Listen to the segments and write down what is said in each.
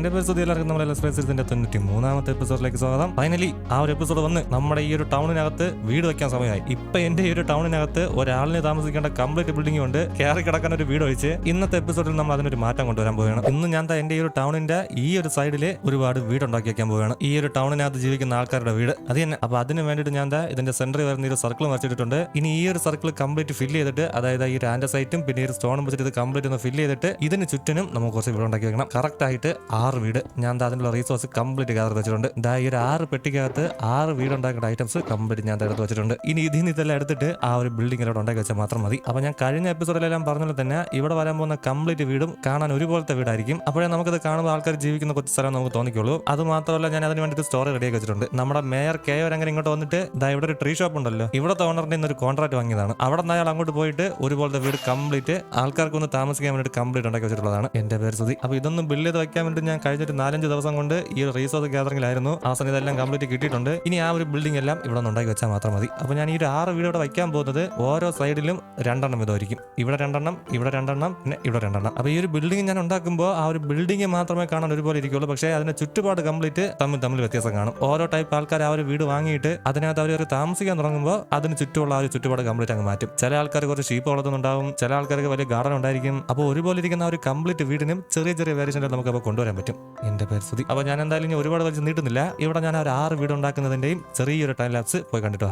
എന്റെ പേര് സുധി എല്ലാവർക്കും. നമ്മളെ തൊണ്ണൂറ്റി മൂന്നാമത്തെ എപ്പിസോഡിലേക്ക് സ്വാഗതം. ഫൈനലി ആ ഒരു എപ്പിസോഡ് വന്ന് നമ്മുടെ ഈ ഒരു ടൗണിനകത്ത് വീട് വെക്കാൻ സമയമായി. ഇപ്പൊ എന്റെ ഈ ഒരു ടൗണിനകത്ത് ഒരാളിന് താമസിക്കേണ്ട കംപ്ലീറ്റ് ബിൽഡിംഗ് ഉണ്ട്. കയറി കിടക്കാൻ ഒരു വീട് ഒഴിച്ച് ഇന്നത്തെ എപ്പിസോഡിൽ നമ്മൾ അതിനൊരു മാറ്റം കൊണ്ടുവരാൻ പോവുകയാണ്. ഇന്ന് ഞാൻ എന്റെ ഈ ഒരു ടൗണിന്റെ ഈ ഒരു സൈഡിൽ ഒരുപാട് വീട് ഉണ്ടാക്കി വെക്കാൻ പോവുകയാണ്. ഈ ഒരു ടൗണിനകത്ത് ജീവിക്കുന്ന ആൾക്കാരുടെ വീട്. അത് തന്നെ. അപ്പൊ അതിന് വേണ്ടിയിട്ട് ഞാൻ ഇതിന്റെ സെന്ററിൽ വരുന്ന ഒരു സർക്കിൾ വരച്ചിട്ടുണ്ട് ഇനി ഈ ഒരു സർക്കിൾ കംപ്ലീറ്റ് ഫില്ല് ചെയ്തിട്ട് അതായത് ഈ ഒരു ആൻഡസൈറ്റും പിന്നെ ഈ സ്റ്റോണും വെച്ചിട്ട് ഇത് കംപ്ലീറ്റ് ഒന്ന് ഫില്ല് ചെയ്തിട്ട് ഇതിന് ചുറ്റിനും നമുക്ക് കുറച്ച് വീട് ഉണ്ടാക്കി വെക്കണം. കറക്റ്റ് ആയിട്ട് ആറ് വീട്. ഞാൻ അതിനുള്ള റീസോഴ്സ് കംപ്ലീറ്റ് ഗാദർ വെച്ചിട്ടുണ്ട്. ദാ ഈ ഒരു ആറ് പെട്ടിക്കകത്ത് ആറ് വീട് ഉണ്ടാക്കേണ്ട ഐറ്റംസ് കംപ്ലീറ്റ് ഞാൻ എടുത്ത് വെച്ചിട്ടുണ്ട്. ഇനി ഇതിൽ നിന്ന് ഇതെല്ലാം എടുത്തിട്ട് ആ ഒരു ബിൽഡിംഗ് അവിടെ ഉണ്ടാക്കി വെച്ചാൽ മാത്രം മതി. അപ്പോൾ ഞാൻ കഴിഞ്ഞ എപ്പിസോഡിലെല്ലാം പറഞ്ഞ തന്നെ ഇവിടെ വരാൻ പോകുന്ന കംപ്ലീറ്റ് വീടും കാണാൻ ഒരുപോലത്തെ വീടായിരിക്കും. അപ്പോഴേ നമുക്കത് കാണുമ്പോൾ ആൾക്കാർ ജീവിക്കുന്ന കുറച്ച് സ്ഥലം നമുക്ക് തോന്നിക്കുള്ളൂ. അത് മാത്രമല്ല ഞാൻ അതിന് വേണ്ടിയിട്ട് സ്റ്റോറി റെഡിയാക്കി വെച്ചിട്ടുണ്ട്. നമ്മുടെ മേയർ കെ അങ്ങനെ ഇങ്ങോട്ട് വന്നിട്ട് ദാ ഇവിടെ ഒരു ട്രീ ഷോപ്പ് ഉണ്ടല്ലോ. ഇവിടുത്തെ ഓണറിന്റെ ഒരു കോൺട്രാക്ട് വാങ്ങിയതാണ്. അവിടെ നിന്ന് അയാൾ അങ്ങോട്ട് പോയിട്ട് ഒരുപോലത്തെ വീട് കംപ്ലീറ്റ് ആൾക്കാർക്ക് ഒന്ന് താമസിക്കാൻ വേണ്ടിയിട്ട് കംപ്ലീറ്റ് ഉണ്ടാക്കി വെച്ചിട്ടുള്ളതാണ്. എന്റെ പേര് സുതി അപ്പൊ ഇതൊന്നും ബില്ല് ചെയ്ത് വയ്ക്കാൻ വേണ്ടി ഞാൻ കഴിഞ്ഞൊരു നാലഞ്ച് ദിവസം കൊണ്ട് ഈ റീസോഴ്സ് ഗ്യാതറിംഗിലായിരുന്നു അവസാനം എല്ലാം കംപ്ലീറ്റ് കിട്ടിയിട്ടുണ്ട്. ഇനി ആ ഒരു ബിൽഡിംഗ് എല്ലാം ഇവിടെ ഉണ്ടാക്കി വെച്ചാൽ മാത്രം മതി. അപ്പോൾ ഞാൻ ഈ ഒരു ആറ് വീട് ഇവിടെ വയ്ക്കാൻ പോകുന്നത് ഓരോ സൈഡിലും രണ്ടെണ്ണം ഇതായിരിക്കും. ഇവിടെ രണ്ടെണ്ണം ഇവിടെ രണ്ടെണ്ണം പിന്നെ ഇവിടെ രണ്ടെണ്ണം. അപ്പോൾ ഈ ഒരു ബിൽഡിംഗ് ഞാൻ ഉണ്ടാക്കുമ്പോൾ ആ ഒരു ബിൽഡിംഗ് മാത്രമേ കാണാൻ ഒരുപോലെ ഇരിക്കുള്ളൂ പക്ഷേ അതിന്റെ ചുറ്റുപാട് കംപ്ലീറ്റ് തമ്മിൽ തമ്മിൽ വ്യത്യാസം കാണും. ഓരോ ടൈപ്പ് ആൾക്കാർ ആ ഒരു വീട് വാങ്ങിയിട്ട് അതിനകത്ത് അവർ താമസിക്കാൻ തുടങ്ങുമ്പോൾ അതിന് ചുറ്റുമുള്ള ആ ഒരു ചുറ്റുപാട് കംപ്ലീറ്റ് അങ്ങ് മാറ്റും. ചില ആൾക്കാർ കുറച്ച് ഷീപ്പ് വളർത്തുന്നുണ്ടാവും. ചില ആൾക്കാർക്ക് വലിയ ഗാർഡൻ ഉണ്ടായിരിക്കും. അപ്പോൾ ഒരുപോലെ ഇരിക്കുന്ന ആ ഒരു കംപ്ലീറ്റ് വീടിനും ചെറിയ ചെറിയ വേരിയേഷനിൽ നമുക്ക് അപ്പോൾ കൊണ്ടുവരാൻ പറ്റും. എന്റെ എന്റെ പരിസ്ഥിതി. അപ്പോൾ ഞാൻ എന്തായാലും ഇനി ഒരുപാട് വലിച്ച് നീട്ടുന്നില്ല. ഇവിടെ ഞാൻ ഒരു ആറ് വീട് ഉണ്ടാക്കുന്നതിന്റെയും ചെറിയൊരു ടൈം ലാപ്സ് പോയി കണ്ടിട്ടോ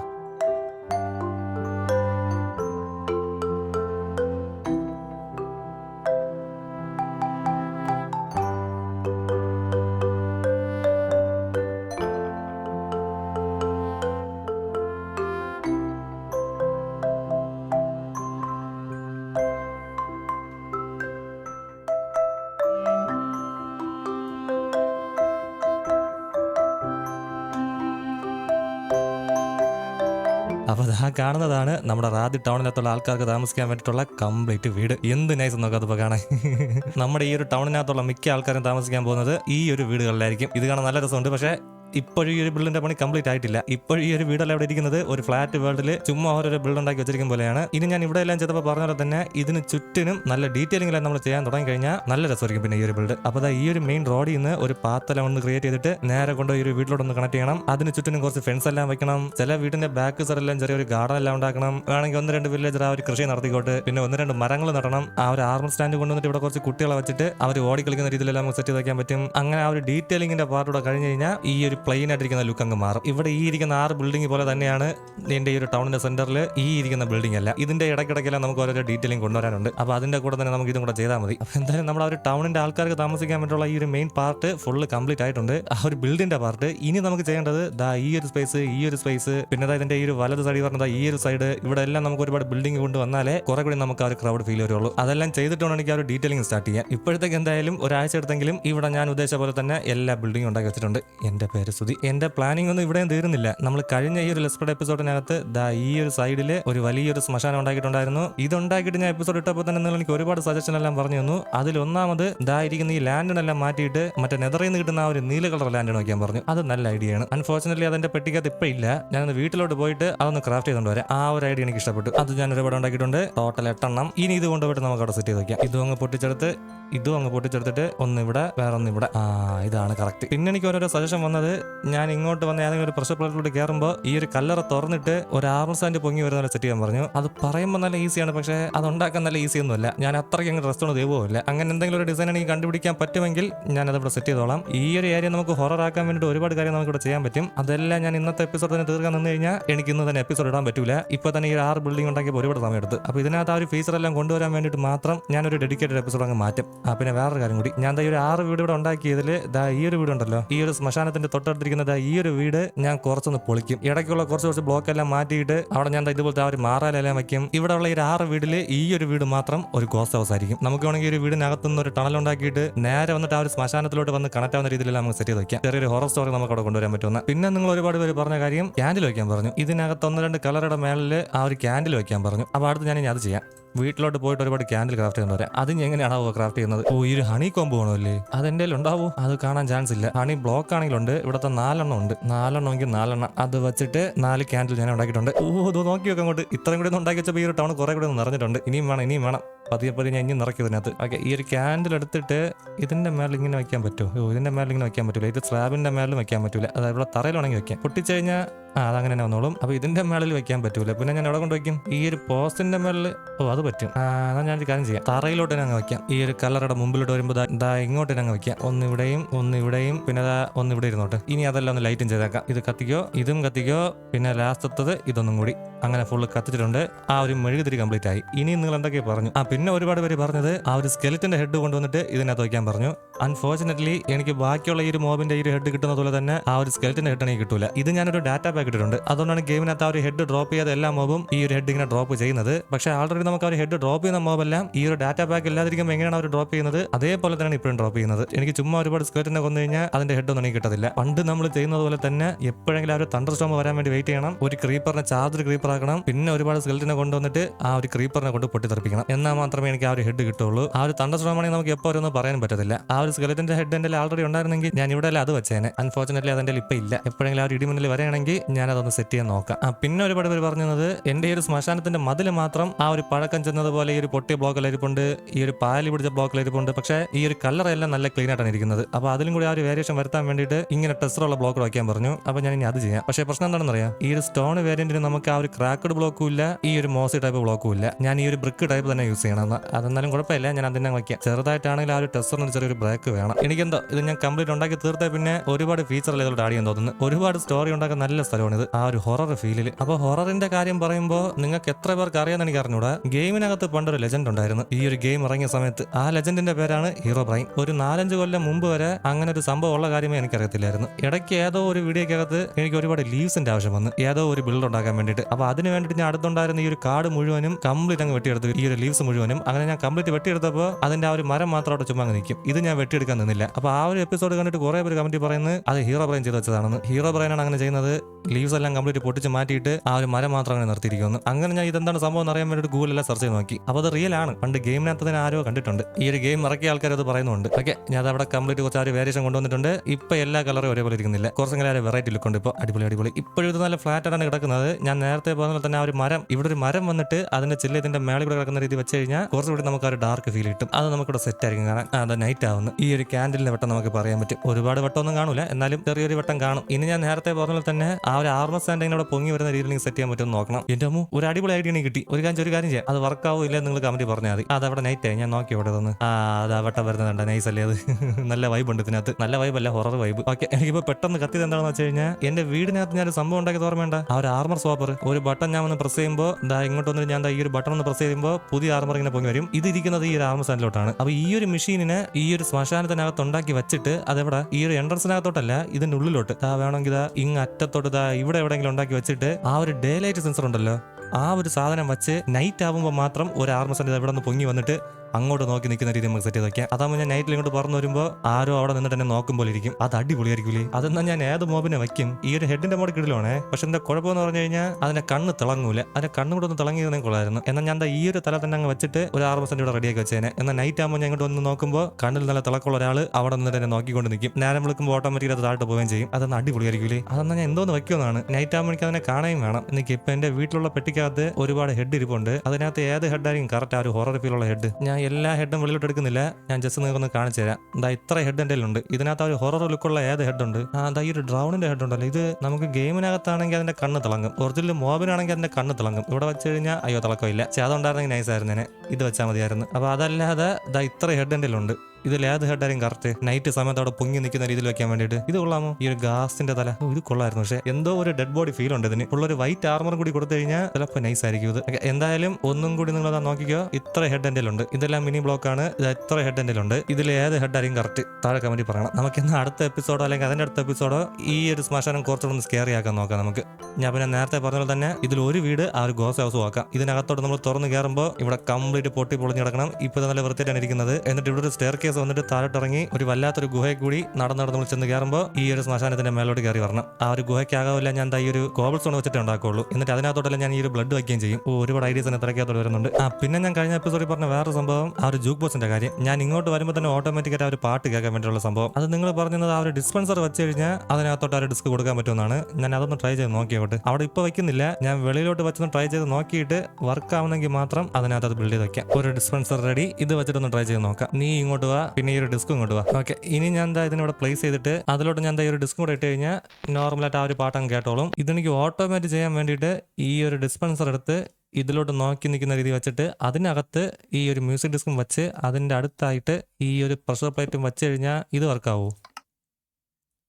ആ കാണുന്നതാണ് നമ്മുടെ റാദി ടൗണിനകത്തുള്ള ആൾക്കാർക്ക് താമസിക്കാൻ വേണ്ടിയിട്ടുള്ള കംപ്ലീറ്റ് വീട്. എന്ത് നൈസ് നോക്കാം അതിപ്പോൾ കാണാൻ. നമ്മുടെ ഈ ഒരു ടൗണിനകത്തുള്ള മിക്ക ആൾക്കാരും താമസിക്കാൻ പോകുന്നത് ഈ ഒരു വീടുകളിലായിരിക്കും. ഇത് കാണാൻ നല്ല രസമുണ്ട് പക്ഷേ ഇപ്പോഴും ഈ ഒരു ബിൽഡിന്റെ പണി കംപ്ലീറ്റ് ആയിട്ടില്ല. ഇപ്പോഴും ഈ ഒരു വീടല്ല ഇവിടെ ഇരിക്കുന്നത് ഒരു ഫ്ലാറ്റ് വേൾഡിൽ ചുമ്മാ ഓരോ ബിൽഡ് ഉണ്ടാക്കി വെച്ചിരിക്കും പോലെയാണ്. ഇനി ഞാൻ ഇവിടെ എല്ലാം ചെയ്തപ്പോൾ പറഞ്ഞ പോലെ തന്നെ ഇതിന് ചുറ്റിനും നല്ല ഡീറ്റെയിലിംഗ് നമ്മൾ ചെയ്യാൻ തുടങ്ങി കഴിഞ്ഞാൽ നല്ല രസമായിരിക്കും പിന്നെ ഈ ഒരു ബിൽഡ് അപ്പോൾ ഈ ഒരു മെയിൻ റോഡിൽ നിന്ന് ഒരു പാത്തല ഒന്ന് ക്രിയേറ്റ് ചെയ്തിട്ട് നേരെ കൊണ്ട് ഈ ഒരു വീട്ടിലോട്ടൊന്ന് കണക്ട് ചെയ്യണം. അതിന് ചുറ്റിനും കുറച്ച് ഫെൻസ് എല്ലാം വെക്കണം. ചില വീടിന്റെ ബാക്ക് സൈഡ് എല്ലാം ചെറിയൊരു ഗാർഡൻ എല്ലാം ഉണ്ടാക്കണം. വേണമെങ്കിൽ ഒന്ന് രണ്ട് വില്ലേജർ ആ ഒരു കൃഷി നടത്തിക്കോട്ട്. പിന്നെ ഒന്ന് രണ്ട് മരങ്ങൾ നടണം. ആ ഒരു ആർമർ സ്റ്റാൻഡ് കൊണ്ടുവന്നിട്ട് ഇവിടെ കുറച്ച് കുട്ടികളെ വെച്ചിട്ട് അവർ ഓടി കളിക്കുന്ന രീതിയിലെല്ലാം സെറ്റ് ചെയ്ത് വയ്ക്കാൻ പറ്റും. അങ്ങനെ ആ ഒരു ഡീറ്റെയിലിംഗിന്റെ പാർട്ടൂടെ കഴിഞ്ഞ് കഴിഞ്ഞാൽ ഈ ഒരു പ്ലെയിൻ ആയിട്ടിരിക്കുന്ന ലുക്ക് അങ്ങ് മാറും. ഇവിടെ ഈ ഇരിക്കുന്ന ആറ് ബിൽഡിംഗ് പോലെ തന്നെയാണ് എന്റെ ഈ ഒരു ടൗണിന്റെ സെന്ററിൽ ഈ ഇരിക്കുന്ന ബിൽഡിംഗ് അല്ല. ഇതിന്റെ ഇടയ്ക്കിടയ്ക്കെല്ലാം നമുക്ക് ഓരോ ഡീറ്റെയിലിംഗ് കൊണ്ടുവരാനുണ്ട്. അപ്പൊ അതിന്റെ കൂടെ തന്നെ നമുക്ക് ഇതും കൂടെ ചെയ്താൽ മതി. അപ്പൊ എന്തായാലും നമ്മൾ ആ ഒരു ടൗണിന്റെ ആൾക്കാർക്ക് താമസിക്കാൻ പറ്റുള്ള ഈ ഒരു മെയിൻ പാർട്ട് ഫുള്ള് കംപ്ലീറ്റ് ആയിട്ടുണ്ട്. ആ ഒരു ബിൽഡിന്റെ പാർട്ട് ഇനി നമുക്ക് ചെയ്യേണ്ടത് ദാ ഈ ഒരു സ്പേസ് ഈ ഒരു സ്പേസ് പിന്നെ ഇതിന്റെ ഈ ഒരു വലത് സൈഡ് പറഞ്ഞത് ഈ ഒരു സൈഡ് ഇവിടെ എല്ലാം നമുക്ക് ഒരുപാട് ബിൽഡിംഗ് കൊണ്ട് വന്നാലേ കുറെ കൂടി നമുക്ക് ആ ഒരു ക്രൗഡ് ഫീൽ വരുള്ളൂ. അതെല്ലാം ചെയ്തിട്ടാണ് എനിക്ക് ആ ഒരു ഡീറ്റെയിലിംഗ് സ്റ്റാർട്ട് ചെയ്യാം ഇപ്പോഴത്തേക്ക് എന്തായാലും ഒരാഴ്ച എടുത്തെങ്കിലും ഇവിടെ ഞാൻ ഉദ്ദേശിച്ച പോലെ തന്നെ എല്ലാ ബിൽഡിംഗും ഉണ്ടാക്കി വെച്ചിട്ടുണ്ട്. എന്റെ പേര് സുധി എന്റെ പ്ലാനിംഗ് ഒന്നും ഇവിടെയും തീരുന്നില്ല. നമ്മൾ കഴിഞ്ഞ ഈ ഒരു ലെസ്പെഡ് എപ്പിസോഡിനകത്ത് ദാ ഈ ഒരു സൈഡിൽ ഒരു വലിയൊരു ശ്മശാനം ഉണ്ടാക്കിയിട്ടുണ്ടായിരുന്നു. ഇതുണ്ടാക്കിയിട്ട് ഞാൻ എപ്പിസോഡ് ഇട്ടപ്പോൾ തന്നെ നിങ്ങൾ എനിക്ക് ഒരുപാട് സജഷൻ എല്ലാം പറഞ്ഞു തന്നു. അതിൽ ഒന്നാമത് ദാ ഇരിക്കുന്ന ഈ ലാൻഡിനെല്ലാം മാറ്റിയിട്ട് മറ്റേ നെതറിൽ നിന്ന് കിട്ടുന്ന ആ ഒരു നീല കളർ ലാൻഡ് നോക്കിയാൻ പറഞ്ഞു. അത് നല്ല ഐഡിയ ആണ്. അൺഫോർച്ചുനേറ്റ്ലി അതിന്റെ പെട്ടിക്കകത്ത് ഇപ്പം ഇല്ല. ഞാനൊന്ന് വീട്ടിലോട്ട് പോയിട്ട് അതൊന്ന് ക്രാഫ്റ്റ് ചെയ്തുകൊണ്ട് വരാം. ആ ഒരു ഐഡിയ എനിക്ക് ഇഷ്ടപ്പെട്ടു. അത് ഞാൻ ഒരുപാട് ഉണ്ടാക്കിയിട്ടുണ്ട്. ടോട്ടൽ എട്ടെണ്ണം. ഇനി ഇത് കൊണ്ടുപോയിട്ട് നമുക്ക് അവിടെ സെറ്റ് ചെയ്ത് വയ്ക്കാം ഇതും അങ്ങ് പൊട്ടിച്ചെടുത്ത് ഇതും അങ്ങ് പൊട്ടിച്ചെടുത്തിട്ട് ഒന്ന് ഇവിടെ വേറെ ഒന്ന് ഇവിടെ ആ ഇതാണ് കറക്റ്റ് പിന്നെ എനിക്ക് ഓരോരോ സജഷൻ വന്നത് ഞാൻ ഇങ്ങോട്ട് വന്ന ഏതെങ്കിലും ഒരു പ്രഷർ പ്ലേറ്റിലൂടെ കയറുമ്പോൾ ഈ ഒരു കല്ലറ തുറന്നിട്ട് ഒരു ആർമർ സ്റ്റാൻഡ് പൊങ്ങി വരുന്ന സെറ്റ് ചെയ്യാൻ പറഞ്ഞു. അത് പറയുമ്പോൾ നല്ല ഈസിയാണ് പക്ഷേ അത് ഉണ്ടാക്കാൻ നല്ല ഈസി ഒന്നുമല്ല. ഞാൻ അത്രയ്ക്ക് അങ്ങ് റെസ്റ്റ് ഒന്നും ദൈവമില്ല അങ്ങനെ എന്തെങ്കിലും ഒരു ഡിസൈൻ എനിക്ക് കണ്ടുപിടിക്കാൻ പറ്റുമെങ്കിൽ ഞാൻ അത് ഇവിടെ സെറ്റ് ചെയ്തോളാം. ഈ ഒരു ഏരിയ നമുക്ക് ഹൊറർ ആക്കാൻ വേണ്ടിയിട്ട് ഒരുപാട് കാര്യം നമുക്ക് ഇവിടെ ചെയ്യാൻ പറ്റും. അതെല്ലാം ഞാൻ ഇന്നത്തെ എപ്പിസോഡ് തന്നെ തീർക്കാൻ നിന്ന് കഴിഞ്ഞാൽ എനിക്ക് ഇന്ന് തന്നെ എപ്പിസോഡ് ഇടാൻ പറ്റില്ല ഇപ്പോൾ തന്നെ ഈ ആറ് ബിൽഡിംഗ് ഉണ്ടാക്കിയപ്പോൾ ഒരുപാട് സമയം എടുത്ത് അപ്പോൾ ഇതിനകത്ത് ആ ഒരു ഫീച്ചർ എല്ലാം കൊണ്ടുവരാൻ വേണ്ടിയിട്ട് മാത്രം ഞാനൊരു ഡെഡിക്കേറ്റഡ് എപ്പിസോഡ് അങ്ങ് മാറ്റും. ആ പിന്നെ വേറൊരു കാര്യം കൂടി. ഞാൻ ഈ ഒരു ആറ് വീട് ഇവിടെ ഉണ്ടാക്കിയതിൽ ദാ ഈ ഒരു വീട് ഉണ്ടല്ലോ. ഈ ഒരു ശ്മശാനത്തിന്റെ തൊട്ടടുത്തിരിക്കുന്ന ദാ ഈ ഒരു വീട് ഞാൻ കുറച്ചൊന്ന് പൊളിക്കും. ഇടയ്ക്കുള്ള കുറച്ച് കുറച്ച് ബ്ലോക്ക് എല്ലാം മാറ്റിയിട്ട് അവിടെ ഞാൻ ഇതുപോലത്തെ ആ ഒരു മാറാലെല്ലാം വയ്ക്കും ഇവിടെ ഉള്ള ഈ ഒരു ആറ് വീട്ടിൽ ഈ ഒരു വീട് മാത്രം ഒരു ഗോസ്റ്റ് ഹൗസ് ആയിരിക്കും. നമുക്ക് വേണമെങ്കിൽ ഒരു വീടിനകത്തുനിന്ന് ഒരു ടണൽ ഉണ്ടാക്കിയിട്ട് നേരെ വന്നിട്ട് ആ ഒരു ശ്മശാനത്തിലോട്ട് വന്ന് കണക്ട് ആവുന്ന രീതിയിലെല്ലാം നമുക്ക് സെറ്റ് ചെയ്ത് വയ്ക്കാം ചെറിയൊരു ഹൊറർ സ്റ്റോറി നമുക്ക് അവിടെ കൊണ്ടുവരാൻ പറ്റുന്ന പിന്നെ നിങ്ങൾ ഒരുപാട് പേര് പറഞ്ഞ കാര്യം ക്യാൻഡിൽ വയ്ക്കാൻ പറഞ്ഞു. ഇതിനകത്ത് ഒന്ന് രണ്ട് കളറുടെ മേളിൽ ആ ഒരു ക്യാൻഡിൽ വയ്ക്കാൻ പറഞ്ഞു. അപ്പോൾ അടുത്ത് ഞാൻ ഇനി അത് ചെയ്യാം. വീട്ടിലോട്ട് പോയിട്ട് ഒരുപാട് ക്യാൻഡിൽ ക്രാഫ്റ്റ് ചെയ്യുന്നവരെ അത് എങ്ങനെയാണാവോ എങ്ങനെയാണോ ക്രാഫ്റ്റ് ചെയ്യുന്നത്? ഓ ഈ ഒരു ഹണി കോമ്പ് വേണമല്ലേ അല്ലേ അത് എന്റെ ഉണ്ടാവോ അത് കാണാൻ ചാൻസ് ഇല്ല. ഹണി ബ്ലോക്ക് ആണെങ്കിലുണ്ട്. ഇവിടുത്തെ നാലെണ്ണം ഉണ്ട്. നാലെണ്ണം എങ്കിൽ നാലെണ്ണം. അത് വെച്ചിട്ട് നാല് ക്യാൻഡിൽ ഞാൻ ഉണ്ടാക്കിയിട്ടുണ്ട് ഓ ഇത് നോക്കി വെക്കാം അങ്ങോട്ട്. ഇത്രയും കൂടി ഒന്ന് ഉണ്ടാക്കി വെച്ചപ്പോൾ ഈ ഒരു ടൗൺ കുറെ കൂടി ഒന്ന് നിറഞ്ഞിട്ടുണ്ട്. ഇനിയും വേണം ഇനിയും വേണം. പതിയെ പതിയെ ഞാൻ ഇനി നിറയ്ക്കും ഓക്കെ ഈ ഒരു ക്യാൻഡിൽ എടുത്തിട്ട് ഇതിന്റെ മേലിൽ ഇങ്ങനെ വയ്ക്കാൻ പറ്റുമോ? ഓ ഇതിന്റെ മേലിൽ ഇങ്ങനെ വയ്ക്കാൻ പറ്റില്ല ഇത് സ്ലാബിന്റെ മേലും വയ്ക്കാൻ പറ്റില്ല അതായത് ഇവിടെ തറയിലാണെങ്കിൽ വയ്ക്കാം പൊട്ടിച്ചു കഴിഞ്ഞാൽ ആ അതങ്ങനെ തന്നെ വന്നോളും. അപ്പോൾ ഇതിന്റെ മേളിൽ വെക്കാൻ പറ്റൂല. പിന്നെ ഞാൻ എവിടെ കൊണ്ട് വെക്കും? ഈ ഒരു പോസ്റ്റിന്റെ മേളിൽ. ഓ അത് പറ്റും. എന്നാൽ ഞാൻ കാര്യം ചെയ്യാം. തറയിലോട്ട് തന്നെ അങ്ങ് വെക്കാം. ഈ ഒരു കലറുടെ മുമ്പിലോട്ട് വരുമ്പോൾ ദാ ഇങ്ങോട്ട് തന്നെ അങ്ങ് വെക്കാം. ഒന്ന് ഇവിടെയും ഒന്ന് ഇവിടെയും പിന്നെ അതാ ഒന്ന് ഇവിടെ ഇരുന്നോട്ട്. ഇനി അതെല്ലാം ഒന്ന് ലൈറ്റും ചെയ്തേക്കാം. ഇത് കത്തിക്കോ ഇതും കത്തിക്കോ പിന്നെ ലാസ്റ്റത്തത് ഇതൊന്നും കൂടി. അങ്ങനെ ഫുള്ള് കത്തിച്ചിട്ടുണ്ട്. ആ ഒരു മെഴുകുതിരി കംപ്ലീറ്റ് ആയി. ഇനി നിങ്ങൾ എന്തൊക്കെ പറഞ്ഞു? ആ പിന്നെ ഒരുപാട് പേര് പറഞ്ഞത് ആ ഒരു സ്കെലിറ്റിന്റെ ഹെഡ് കൊണ്ടുവന്നിട്ട് ഇതിനകത്ത് വയ്ക്കാൻ പറഞ്ഞു. അൺഫോർച്ചുനേറ്റ്ലി എനിക്ക് ബാക്കിയുള്ള ഈ ഒരു മോബിന്റെ ഈ ഒരു ഹെഡ് കിട്ടുന്ന പോലെ തന്നെ ആ ഒരു സ്കെലിറ്റിന്റെ ഹെഡ് എനിക്ക് കിട്ടില്ല ഇത് ഞാനൊരു ഡാറ്റ പാക്ക് ഇട്ടിട്ടുണ്ട്. അതുകൊണ്ടാണ് ഗെയിമിനകത്ത് ആ ഒരു ഹെഡ് ഡ്രോപ്പ് ചെയ്ത എല്ലാ മോബും ഈ ഒരു ഹെഡ് ഇങ്ങനെ ഡ്രോപ്പ് ചെയ്യുന്നത്. പക്ഷേ ആൾറെഡി നമുക്ക് ആ ഒരു ഹെഡ് ഡ്രോപ്പ് ചെയ്യുന്ന മോബെല്ലാം ഈ ഒരു ഡാറ്റ പാക്ക് ഇല്ലാതിരിക്കുമ്പോൾ എങ്ങനെയാണ് അവർ ഡ്രോപ്പ് ചെയ്യുന്നത്? അതേപോലെ തന്നെയാണ് ഇപ്പോഴും ഡ്രോപ്പ് ചെയ്യുന്നത്. എനിക്ക് ചുമ്മാ ഒരുപാട് സ്കെലറ്റിനെ കൊന്നു കഴിഞ്ഞാൽ അതിന്റെ ഹെഡ് ഒന്നും എനിക്ക് കിട്ടത്തില്ല. പണ്ട് നമ്മൾ ചെയ്യുന്നത് പോലെ തന്നെ എപ്പോഴെങ്കിലും ആ ഒരു തണ്ടർ സ്റ്റോം വരാൻ വേണ്ടി വെയിറ്റ് ചെയ്യണം. ഒരു ക്രീപ്പറിനെ ചാർജ് ക്രീപ്പർ ആക്കണം. പിന്നെ ഒരുപാട് സ്കെലറ്റിനെ കൊണ്ടുവന്നിട്ട് ആ ഒരു ക്രീപ്പറിനെ കൊണ്ട് പൊട്ടിത്തെറിപ്പിക്കണം. എന്നാൽ മാത്രമേ എനിക്ക് ആ ഒരു ഹെഡ് കിട്ടുള്ളൂ. ആ ഒരു തണ്ട സ്റ്റോം ആണെങ്കിൽ നമുക്ക് എപ്പോൾ ഒന്നും പറയാൻ പറ്റത്തില്ല. ആ ഒരു സ്കെലറ്റിന്റെ ഹെഡ് എന്റെ ആൾറെഡി ഉണ്ടായിരുന്നെങ്കിൽ ഞാൻ ഇവിടെ അത് വെച്ചേനെ. അൺഫോർച്ചുനേറ്റ്ലി അതിന്റെ ഇപ്പം ഇല്ല. എപ്പോഴെങ്കിലും ആ ഒരു ഇടിമിന്നൽ വരെയാണെങ്കിൽ ഞാൻ അതൊന്ന് സെറ്റ് ചെയ്യാൻ നോക്കാം. പിന്നെ ഒരുപാട് പേര് പറഞ്ഞത് എന്റെ ഒരു ശ്മശാനത്തിന്റെ മതിൽ മാത്രം ആ ഒരു പഴക്കം ചെന്നതുപോലെ ഈ ഒരു പൊട്ടിയ ബ്ലോക്കിൽ ഇരിപ്പുണ്ട്. ഈ ഒരു പാൽ പിടിച്ച ബ്ലോക്കിൽ ഇരിപ്പുണ്ട്. പക്ഷേ ഈ ഒരു കളർ എല്ലാം നല്ല ക്ലീൻ ആയിട്ടാണ് ഇരിക്കുന്നത്. അപ്പോൾ അതിലും കൂടി ആ ഒരു വേരിയേഷൻ വരുത്താൻ വേണ്ടിയിട്ട് ഇങ്ങനെ ടെസ്റ്ററുള്ള ബ്ലോക്ക് വയ്ക്കാൻ പറഞ്ഞു. അപ്പോൾ ഞാൻ ഇനി അത് ചെയ്യാം. പക്ഷേ പ്രശ്നം എന്താണെന്ന് അറിയാം? ഈ ഒരു സ്റ്റോൺ വേരിയന്റിന് നമുക്ക് ആ ഒരു ക്രാക്കഡ് ബ്ലോക്കും ഇല്ല. ഈ ഒരു മോസി ടൈപ്പ് ബ്ലോക്കും ഇല്ല. ഞാൻ ഈ ഒരു ബ്രിക്ക് ടൈപ്പ് തന്നെ യൂസ് ചെയ്യണം. എന്ന്. അതെന്നാലും കുഴപ്പമില്ല. ഞാൻ അതിനെ വയ്ക്കാം. ചെറുതായിട്ടാണെങ്കിൽ ആ ഒരു ടെസ്റ്ററിന് ചെറിയൊരു ബ്രേക്ക് വേണം. എനിക്കെന്തോ ഇത് ഞാൻ കംപ്ലീറ്റ് ഉണ്ടാക്കി തീർത്തേ പിന്നെ ഒരുപാട് ഫീച്ചർ അല്ലെങ്കിൽ ആഡ് ചെയ്യാൻ തോന്നുന്നു. ഒരുപാട് സ്റ്റോറി ഉണ്ടാക്കാൻ നല്ല സ്ഥലമാണ് ഇത്. ആ ഒരു ഹൊറർ ഫീലിൽ അപ്പോൾ ഹൊററിന്റെ കാര്യം പറയുമ്പോൾ നിങ്ങൾക്ക് എത്ര പേർക്ക് അറിയാമെന്ന് എനിക്ക് അറിഞ്ഞൂടാ. ഗെയിമിനകത്ത് പണ്ടൊരു ലെജൻഡ് ഉണ്ടായിരുന്നു. ഈ ഒരു ഗെയിം ഇറങ്ങിയ സമയത്ത്. ആ ലെജൻഡിന്റെ പേരാണ് ഹീറോ ബ്രൈൻ ഒരു നാലഞ്ച് കൊല്ലം മുമ്പ് വരെ അങ്ങനെ ഒരു സംഭവം ഉള്ള കാര്യമേ എനിക്കറിയത്തില്ലായിരുന്നു. ഇടയ്ക്ക് ഏതോ ഒരു വീഡിയോക്കകത്ത് എനിക്ക് ഒരുപാട് ലീവ്സിന്റെ ആവശ്യം വന്നു ഏതോ ഒരു ബിൽഡ് ഉണ്ടാക്കാൻ വേണ്ടിയിട്ട്. അപ്പോൾ അതിന് വേണ്ടിയിട്ട് ഞാൻ അടുത്തുണ്ടായിരുന്ന ഈ ഒരു കാർഡ് മുഴുവനും കംപ്ലീറ്റ് അങ്ങ് വെട്ടിയെടുത്തു ഈ ഒരു ലീവ്സ് മുഴുവനും അങ്ങനെ ഞാൻ കംപ്ലീറ്റ് വെട്ടിയെടുത്തപ്പോൾ അതിന്റെ ആ ഒരു മരം മാത്രം അവിടെ ചുമ്മാ നിൽക്കും. ഇത് ഞാൻ വെട്ടിയെടുക്കാൻ നിന്നില്ല. അപ്പോൾ ആ ഒരു എപ്പിസോഡ് കണ്ടിട്ട് കുറേ പേര് കമന്റ് പറയുന്നത് അത് ഹീറോ ബ്രെയിൻ ചെയ്ത് വെച്ചതാണെന്ന്. ഹീറോ ബ്രെയിനാണ് അങ്ങനെ ചെയ്യുന്നത്. ലീവ്സ് എല്ലാം കംപ്ലീറ്റ് പൊട്ടിച്ച് മാറ്റിയിട്ട് ആ ഒരു മരം മാത്രം അങ്ങനെ നിർത്തിയിരിക്കുന്നു അങ്ങനെ ഞാൻ ഇതെന്താണ് സംഭവം എന്ന് അറിയാൻ വേണ്ടിയിട്ട് ഗൂഗിളെല്ലാം സെർച്ച് ചെയ്ത് നോക്കി. അപ്പോൾ അത് റിയൽ ആണ്. പണ്ട് ഗെയിമിനകത്ത് തന്നെ ആരോ കണ്ടിട്ടുണ്ട്. ഈ ഒരു ഗെയിം ഇറക്കിയ ആൾക്കാർ അത് പറയുന്നുണ്ട്. ഓക്കെ ഞാൻ അവിടെ കംപ്ലീറ്റ് കുറച്ച് ആ ഒരു വേരിയേഷൻ കൊണ്ടുവന്നിട്ടുണ്ട്. ഇപ്പൊ എല്ലാ കളറും ഒരേപോലെ ഇരിക്കുന്നില്ല. കുറച്ചെങ്കിലും ആ വെറൈറ്റി ലുക്ക് ഉണ്ട് ഇപ്പോൾ അടിപൊളി അടിപൊളി. ഇപ്പോഴും ഇത് നല്ല ഫ്ലാറ്റ് ആണ് കിടക്കുന്നത്. ഞാൻ നേരത്തെ പറഞ്ഞ തന്നെ ആ ഒരു മരം ഇവിടെ ഒരു മരം വന്നിട്ട് അതിന്റെ ചില്ല ഇതിന്റെ മേളിൽ കൂടെ കിടക്കുന്ന രീതി വെച്ച് കഴിഞ്ഞാൽ കുറച്ചുകൂടി നമുക്ക് ഒരു ഡാർക്ക് ഫീൽ കിട്ടും. അത് നമുക്കിവിടെ സെറ്റ് ആയിരിക്കും കാരണം അത് നൈറ്റ് ആവുന്നു. ഈ ഒരു ക്യാൻഡിലിന്റെ വട്ടം നമുക്ക് പറയാൻ പറ്റും. ഒരുപാട് വട്ടമൊന്നും കാണൂല. എന്നാലും ചെറിയൊരു വട്ടം കാണും. ഇനി ഞാൻ നേരത്തെ പറഞ്ഞ തന്നെ ആ ഒരു ആർമർ സ്റ്റാൻഡിങ്ങിനോട് പൊങ്ങി വരുന്ന രീതിയിൽ സെറ്റ് ചെയ്യാൻ പറ്റുമെന്ന് നോക്കണം. എന്റെ അമ്മ ഒരു അടിപൊളി ഐഡിയ കിട്ടി. ഒരു കാര്യം ഒരു കാര്യം ചെയ്യാം. അത് വർക്കാവോ ഇല്ല നിങ്ങൾ കമന്റ് പറഞ്ഞാൽ മതി. അത് അവിടെ നൈറ്റ് ആയി. ഞാൻ നോക്കി ഇവിടെ തന്ന് ആ അത് വട്ടം വരുന്നുണ്ട് നൈസ് അല്ലേ അത്? നല്ല വൈബ് ഉണ്ട് ഇതിനകത്ത്. നല്ല വൈബ് അല്ല ഹൊറർ വൈബ് ഓക്കെ എനിക്കിപ്പോ പെട്ടെന്ന് കത്തിയത് എന്താണെന്ന് വെച്ച് കഴിഞ്ഞാൽ എന്റെ വീടിനകത്ത് ഞാൻ ഒരു സംഭവം ഉണ്ടാക്കി ഓർമ്മയുണ്ട? ആ ഒരു ആർമർ സ്വാപ്പർ ഒരു ബട്ടൺ ഞാൻ ഒന്ന് പ്രസ് ചെയ്യുമ്പോൾ ഇങ്ങോട്ട് വന്നിട്ട് ഞാൻ ഈ ഒരു ബട്ടൺ ഒന്ന് പ്രസ് ചെയ്യുമ്പോൾ പുതിയ ആർമർ ഇങ്ങനെ പൊങ്ങി വരും. ഇത് ഇരിക്കുന്നത് ഈ ഒരു ആർമർ സ്റ്റാൻഡിലോട്ടാണ് അപ്പൊ ഈ ഒരു മെഷീനിനെ ഈ ഒരു ശ്മശാനത്തിനകത്ത് ഉണ്ടാക്കി വെച്ചിട്ട് അതെവിടെ? ഈ ഒരു എൻട്രൻസിനകത്തോട്ടല്ല ഇതിന്റെ ഉള്ളിലോട്ട്. ദാ വേണമെങ്കിൽ ഇങ്ങ് അറ്റത്തോട്ട് ഇതാ ഇവിടെ എവിടെയെങ്കിലും ഉണ്ടാക്കി വെച്ചിട്ട് ആ ഒരു ഡേ ലൈറ്റ് സെൻസർ ഉണ്ടല്ലോ. ആ ഒരു സാധനം വെച്ച് നൈറ്റ് ആവുമ്പോൾ മാത്രം ഒരു ആർമസൻ ഇത് എവിടെ നിന്ന് പൊങ്ങി വന്നിട്ട് അങ്ങോട്ട് നോക്കി നിൽക്കുന്ന രീതി നമുക്ക് സെറ്റ് ചെയ്ത് വയ്ക്കാം അതാകുമ്പോൾ ഞാൻ നൈറ്റിൽ ഇങ്ങോട്ട് പറഞ്ഞു വരുമ്പോൾ ആരോ അവിടെ നിന്നിട്ട് എന്നെ നോക്കുമ്പോൾ ഇരിക്കും അത് അടിപൊളിയായിരിക്കില്ലേ അതെന്നാൽ ഞാൻ ഏത് മോബിനെ വയ്ക്കും? ഈ ഒരു ഹെഡിന്റെ മോഡ് കിടലാണേ പക്ഷെ എന്താ കുഴപ്പമെന്ന് പറഞ്ഞു കഴിഞ്ഞാൽ അതിന്റെ കണ്ണ് തിളങ്ങൂല. അതിന്റെ കണ്ണ് കൂടെ ഒന്ന് തിളങ്ങിയിരുന്നേ കൊള്ളായിരുന്നു. എന്നാൽ ഞാൻ ഈ ഒരു തല തന്നെ അങ്ങ് വെച്ചിട്ട് ഒരു ആറ് പെർസെന്റ് ഇവിടെ റെഡിയാക്കി വെച്ചേനെ. എന്നാൽ നൈറ്റ് ആകുമ്പോൾ ഞാൻ ഇങ്ങോട്ട് ഒന്ന് നോക്കുമ്പോൾ കണ്ണിൽ നല്ല തിളക്കുള്ള ഒരാൾ അവിടെ നിന്നിട്ട് എന്നെ നോക്കിക്കൊണ്ട് നിൽക്കും. നേരം വിളിക്കുമ്പോൾ ഓട്ടോമാറ്റിക് അത് താഴ്ത്ത് പോവുകയും ചെയ്യും. അതൊന്ന് അടിപൊളിയായിരിക്കില്ലേ അതെന്നാൽ ഞാൻ എന്തോന്ന് വയ്ക്കുമെന്നാണ്. നൈറ്റ് ആകുമ്പോൾ എനിക്ക് അതിനെ കാണുകയും വേണം. എനിക്ക് ഇപ്പൊ എന്റെ വീട്ടിലുള്ള പെട്ടിക്കകത്ത് ഒരുപാട് ഹെഡ് ഇരിപ്പുണ്ട്. അതിനകത്ത് ഏത് ഹെഡായിരിക്കും കറക്റ്റ് ആ ഒരു ഹൊറർ ഫീലുള്ള ഹെഡ് ഞാൻ എല്ലാ ഹെഡും വെളിയിലോട്ട് എടുക്കുന്നില്ല. ഞാൻ ജസ്റ്റ് നിങ്ങൾക്ക് ഒന്ന് കാണിച്ചു തരാം. എന്താ ഇത്ര ഹെഡ് എന്റെ ഉണ്ട് ഇതിനകത്ത് ഒരു ഹൊറർ ലുക്കുള്ള ഏത് ഹെഡ് ഉണ്ട്? അതാ ഈ ഒരു ഡ്രൗണിന്റെ ഹെഡ് ഉണ്ടല്ലോ. ഇത് നമുക്ക് ഗെയിമിനകത്താണെങ്കിൽ അതിന്റെ കണ്ണ് തിളങ്ങും. ഒറിജിനൽ മോബിനാണെങ്കിൽ അതിന്റെ കണ്ണ് തിളങ്ങും. ഇവിടെ വെച്ച് കഴിഞ്ഞാൽ അയ്യോ തിളക്കമില്ല. പക്ഷെ അതുണ്ടായിരുന്നെങ്കിൽ നൈസായിരുന്നേനെ ഇത് വെച്ചാൽ മതിയായിരുന്നു. അപ്പൊ അതല്ലാതെ ഇത്ര ഹെഡ് എന്റെ ഉണ്ട് ഇതിൽ ലാത് ഹെഡായിരിക്കും കറക്റ്റ്. നൈറ്റ് സമയത്ത് അവിടെ പൊങ്ങി നിൽക്കുന്ന രീതിയിൽ വെക്കാൻ വേണ്ടിയിട്ട്. ഇത് കൊള്ളാമോ? ഈ ഒരു ഗാസിന്റെ തല. ഓ, ഇത് കൊള്ളായിരുന്നു. പക്ഷേ എന്തോ ഒരു ഡെഡ് ബോഡി ഫീൽ ഉണ്ട് ഇതിന്. ഉള്ളൊരു വൈറ്റ് ആർമർ കൂടി കൊടുത്തു കഴിഞ്ഞാൽ ചിലപ്പോൾ നൈസ് ആയിരിക്കും ഇത്. എന്തായാലും ഒന്നും കൂടി നിങ്ങൾ അതാ നോക്കിക്കോ. ഇത്ര ഹെഡ് എന്റെ ഉണ്ട് ഇതെല്ലാം മിനി ബ്ലോക്ക് ആണ്. ഇത് എത്ര ഹെഡ് എന്റെ ഉണ്ട് ഇതിൽ ഏത് ഹെഡായിരിക്കും കറക്റ്റ് താഴെ കമന്റ് പറയണം. നമുക്ക് ഇന്ന് അടുത്ത എപ്പിസോഡോ അല്ലെങ്കിൽ അതിന്റെ അടുത്ത എപ്പിസോഡോ ഈ ഒരു ശ്മശാനം കുറച്ചുകൂടെ ഒന്ന് ആക്കാൻ നോക്കാം നമുക്ക്. ഞാൻ പിന്നെ നേരത്തെ പറഞ്ഞ പോലെ തന്നെ ഇതിൽ ഒരു വീട് ആ ഒരു ഗോസ് ഹൗസ് ആക്കാം. ഇതിനകത്തോട്ട് നമ്മൾ തുറന്ന് കയറുമ്പോൾ ഇവിടെ കംപ്ലീറ്റ് പൊട്ടി പൊളിഞ്ഞ് കിടക്കണം. ഇപ്പോൾ ഇത് നല്ല വൃത്തിയായിട്ടാണ് ഇരിക്കുന്നത്. എന്നിട്ട് ഇവിടെ ഒരു സ്റ്റെയർ കേസ് വന്നിട്ട് താഴോട്ട് ഇറങ്ങി ഒരു വല്ലാത്തൊരു ഗുഹയെ കൂടി നടന്ന് നടന്ന് ചെന്ന് കയറുമ്പോൾ ഈ ഒരു ശ്മശാനത്തിന്റെ മേലോട്ട് കയറി വരണം. ആ ഒരു ഗുഹയ്ക്കാകാവില്ല ഞാൻ ഈ ഒരു കോബിൾ സ്റ്റോൺ വെച്ചിട്ട് ഉണ്ടാക്കുള്ളൂ. എന്നിട്ട് അതിനകത്തോട്ടല്ല ഞാൻ ഈ ഒരു ബ്ലഡ് വയ്ക്കുകയും ചെയ്യും. ഒരുപാട് ഐഡിയസ് എന്നെ തിരക്കകത്തോട് വരുന്നുണ്ട്. ആ പിന്നെ ഞാൻ കഴിഞ്ഞ എപ്പിസോഡിൽ പറഞ്ഞ വേറെ സംഭവം ആ ഒരു ജൂക്ക് ബോക്സിന്റെ കാര്യം. ഞാൻ ഇങ്ങോട്ട് വരുമ്പോൾ തന്നെ ഓട്ടോമാറ്റിക്കായിട്ട് ആ ഒരു പാട്ട് കേൾക്കാൻ വേണ്ടിയുള്ള സംഭവം. അത് നിങ്ങൾ പറഞ്ഞത് ആ ഒരു ഡിസ്പെൻസർ വെച്ച് കഴിഞ്ഞാൽ അതിനകത്തോട്ട് ആ ഒരു ഡിസ്ക് കൊടുക്കാൻ പറ്റുമെന്നാണ്. ഞാൻ അതൊന്ന് ട്രൈ ചെയ്ത് നോക്കിയോട്ട്. അവിടെ ഇപ്പോൾ വെക്കുന്നില്ല ഞാൻ വെളിയിലോട്ട് വെച്ചൊന്ന് ട്രൈ ചെയ്ത് നോക്കിയിട്ട് വർക്ക് ആവുന്നെങ്കിൽ മാത്രം അതിനകത്ത് അത് ബിൽഡ് ചെയ്ത് വെക്കാം. ഒരു ഡിസ്പെൻസർ റെഡി ഇത് വെച്ചിട്ടൊന്ന് ട്രൈ ചെയ്ത് നോക്കാം. നീ ഇങ്ങോട്ട് വാ. പിന്നെ ഈ ഒരു ഡിസ്കും ഇങ്ങോട്ട് വാ. ഓക്കെ ഇനി ഞാൻ എന്താ ഇതിനിവിടെ പ്ലേസ് ചെയ്തിട്ട് അതിലോട്ട് ഞാൻ എന്താ ഈ ഒരു ഡിസ്കും കൂടെ ഇട്ട് കഴിഞ്ഞാൽ നോർമലായിട്ട് ആ ഒരു പാട്ടങ്ങ് കേട്ടോളും. ഇതെനിക്ക് ഓട്ടോമാറ്റിക് ചെയ്യാൻ വേണ്ടിയിട്ട് ഈ ഒരു ഡിസ്പെൻസർ എടുത്ത് ഇതിലോട്ട് നോക്കി നിൽക്കുന്ന രീതി വെച്ചിട്ട് അതിനകത്ത് ഈ ഒരു മ്യൂസിക് ഡിസ്കും വെച്ച് അതിന്റെ അടുത്തായിട്ട് ഈ ഒരു പ്രഷർ പ്ലേറ്റും വെച്ച് കഴിഞ്ഞാൽ ഇത് വർക്കാവൂ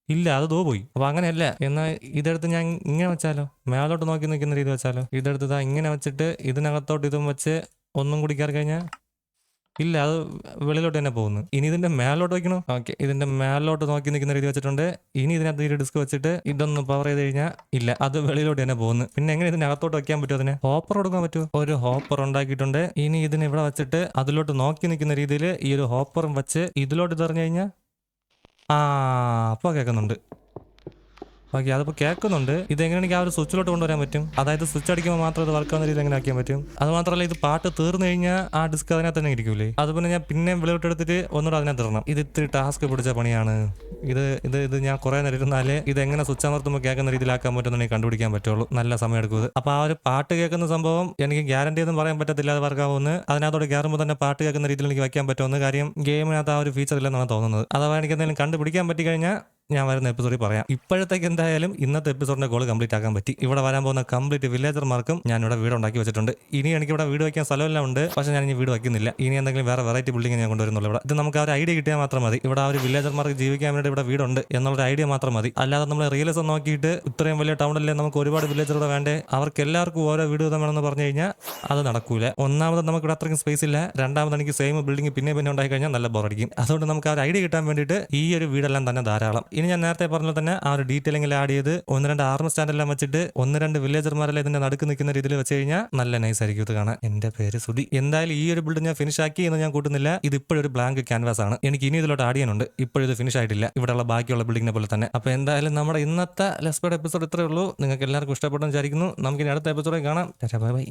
ഇല്ല അത് തോ പോയി. അപ്പൊ അങ്ങനെയല്ല. എന്നാൽ ഇതെടുത്ത് ഞാൻ ഇങ്ങനെ വെച്ചാലോ? മേലോട്ട് നോക്കി നിൽക്കുന്ന രീതി വെച്ചാലോ? ഇതെടുത്ത് ഇങ്ങനെ വെച്ചിട്ട് ഇതിനകത്തോട്ട് ഇതും വെച്ച് ഒന്നും കൂടി കയറി കഴിഞ്ഞാൽ ഇല്ല അത് വെളിയിലോട്ട് തന്നെ പോകുന്നു. ഇനി ഇതിന്റെ മേലോട്ട് വെക്കണോ ഓക്കെ ഇതിന്റെ മേലോട്ട് നോക്കി നിൽക്കുന്ന രീതി വെച്ചിട്ടുണ്ട്. ഇനി ഇതിനകത്ത് ഈ ഡിസ്ക് വെച്ചിട്ട് ഇതൊന്ന് പവർ ചെയ്ത് കഴിഞ്ഞാൽ ഇല്ല അത് വെളിയിലോട്ട് തന്നെ പോകുന്നു. പിന്നെ എങ്ങനെ ഇതിനകത്തോട്ട് വെക്കാൻ പറ്റുമോ അതിനെ? ഹോപ്പർ കൊടുക്കാൻ പറ്റുമോ? ഒരു ഹോപ്പർ ഉണ്ടാക്കിയിട്ടുണ്ട്. ഇനി ഇതിന് ഇവിടെ വെച്ചിട്ട് അതിലോട്ട് നോക്കി നിൽക്കുന്ന രീതിയിൽ ഈ ഒരു ഹോപ്പറും വെച്ച് ഇതിലോട്ട് തെറിഞ്ഞു കഴിഞ്ഞാൽ ആ അപ്പോൾ കേൾക്കുന്നുണ്ട്. ഓക്കെ അതിപ്പോൾ കേൾക്കുന്നുണ്ട്. ഇതെങ്ങനെ എനിക്ക് ആ ഒരു സ്വിച്ചിലോട്ട് കൊണ്ടുവരാൻ പറ്റും? അതായത് സ്വിച്ച് അടിക്കുമ്പോൾ മാത്രം ഇത് വർക്ക് ആവുന്ന രീതിയിൽ എങ്ങനെ ആക്കാൻ പറ്റും? അത് മാത്രമല്ല ഇത് പാട്ട് തീർന്നു കഴിഞ്ഞാൽ ആ ഡിസ്ക് അതിനകത്ത് തന്നെ ഇരിക്കൂലേ? അതുപോലെ ഞാൻ പിന്നെ വിളിവിട്ടെടുത്തിട്ട് ഒന്നുകൂടെ അതിനകത്ത് ഇടണം. ഇത് ഇത്തിരി ടാസ്ക് പിടിച്ച പണിയാണ്. ഇത് ഇത് ഇത് ഞാൻ കുറേ നേരം ഇരുന്നാലേ ഇത് എങ്ങനെ സ്വിച്ച് അമർത്തുമ്പോൾ കേൾക്കുന്ന രീതിയിലാക്കാൻ പറ്റുമെന്ന് കണ്ടുപിടിക്കാൻ പറ്റുള്ളൂ. നല്ല സമയം എടുക്കും ഇത്. അപ്പോൾ ആ ഒരു പാട്ട് കേൾക്കുന്ന സംഭവം എനിക്ക് ഗ്യാരണ്ടി ഒന്നും പറയാൻ പറ്റത്തില്ല അത് വർക്കാവുമെന്ന്. അതിനകത്തോട് കയറുമ്പോൾ തന്നെ പാട്ട് കേൾക്കുന്ന രീതിയിൽ എനിക്ക് വയ്ക്കാൻ പറ്റുമെന്ന്. കാര്യം ഗെയിമിനകത്ത് ആ ഒരു ഫീച്ചർ ഇല്ലെന്നാണ് തോന്നുന്നത്. അഥവാ എനിക്ക് എന്തെങ്കിലും കണ്ടുപിടിക്കാൻ പറ്റി കഴിഞ്ഞാൽ ഞാൻ വരുന്ന എപ്പിസോഡിൽ പറയാം. ഇപ്പോഴത്തേക്ക് എന്തായാലും ഇന്നത്തെ എപ്പിസോഡിന്റെ ഗോൾ കംപ്ലീറ്റ് ആക്കാൻ പറ്റി. ഇവിടെ വരാൻ പോകുന്ന കംപ്ലീറ്റ് വില്ലേജർമാർക്കും ഞാൻ ഇവിടെ വീട് ഉണ്ടാക്കി വെച്ചിട്ടുണ്ട്. ഇനി എനിക്ക് ഇവിടെ വീട് വയ്ക്കാൻ സ്ഥലമെല്ലാം ഉണ്ട്. പക്ഷേ ഞാൻ ഇനി വീട് വയ്ക്കുന്നില്ല. ഇനി എന്തെങ്കിലും വേറെ വെറൈറ്റി ബിൽഡിംഗ് ഞാൻ കൊണ്ടുവരുന്നുള്ളൂ ഇവിടെ. ഇത് നമുക്ക് ആ ഒരു ഐഡിയ കിട്ടിയാൽ മാത്രം മതി. ഇവിടെ ആ ഒരു വില്ലേജർമാർക്ക് ജീവിക്കാൻ വേണ്ടി ഇവിടെ വീടുണ്ട് എന്നുള്ള ഐഡിയ മാത്രം മതി. അല്ലാതെ നമ്മൾ റിയലിസം നോക്കിയിട്ട് ഇത്രയും വലിയ ടൗണിലെ നമുക്ക് ഒരുപാട് വില്ലേജറുടെ വേണ്ടേ? അവർക്ക് എല്ലാവർക്കും ഓരോ വീട് വേണമെന്ന് പറഞ്ഞു കഴിഞ്ഞാൽ അത് നടക്കൂല. ഒന്നാമത് നമുക്ക് ഇവിടെ അത്രയും സ്പേസ് ഇല്ല. രണ്ടാമത് എനിക്ക് സെയിം ബിൽഡിംഗ് പിന്നെ പിന്നെ ഉണ്ടായി കഴിഞ്ഞാൽ നല്ല ബോറടിക്കും അതുകൊണ്ട് നമുക്ക് ആ ഒരു ഐഡിയ കിട്ടാൻ വേണ്ടിയിട്ട് ഈ ഒരു വീടെല്ലാം തന്നെ ധാരാളം. ഇനി ഞാൻ നേരത്തെ പറഞ്ഞ തന്നെ ആ ഒരു ഡീറ്റെയിലിംഗിൽ ആഡ് ചെയ്ത് ഒന്ന് രണ്ട് ആർമ സ്റ്റാൻഡെല്ലാം വെച്ചിട്ട് ഒന്ന് രണ്ട് വില്ലേജർമാരെല്ലാം ഇതിന്റെ നടുക്ക് നിൽക്കുന്ന രീതിയിൽ വെച്ച് കഴിഞ്ഞാൽ നല്ല നൈസ് ആയിരിക്കും ഇത് കാണാൻ. എന്റെ പേര് സുധി. എന്തായാലും ഈ ഒരു ബിൽഡ് ഞാൻ ഫിനിഷ് ആക്കി എന്ന് ഞാൻ കൂട്ടുന്നില്ല. ഇത് ഇപ്പോഴൊരു ബ്ലാങ്ക് ക്യാൻവാസ് ആണ്. എനിക്ക് ഇനി ഇതിലോട്ട് ആഡ് ചെയ്യാനുണ്ട്. ഇപ്പോഴും ഇത് ഫിനിഷ് ആയിട്ടില്ല. ഇവിടെയുള്ള ബാക്കിയുള്ള ബിൽഡിങ്ങിനെ പോലെ തന്നെ. അപ്പോൾ എന്തായാലും നമ്മുടെ ഇന്നത്തെ ലെസ്പേഡ് എപ്പിസോഡ് ഇത്രയേ ഉള്ളൂ. നിങ്ങൾക്ക് എല്ലാവർക്കും ഇഷ്ടപ്പെട്ടെന്ന് വിചാരിക്കുന്നു. നമുക്ക് ഇനി അടുത്ത എപ്പിസോഡിൽ കാണാം. ബൈ